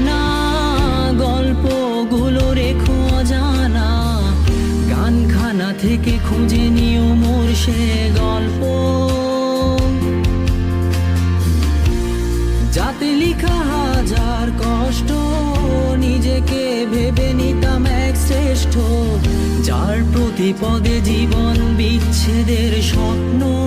না। গল্পগুলো থেকে খুঁজে নিও গল্প। যাতে কষ্ট, নিজেকে ভেবে নিতাম এক শ্রেষ্ঠ। যার প্রতি পদে জীবন বিচ্ছেদের স্বপ্ন।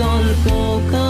gone for good.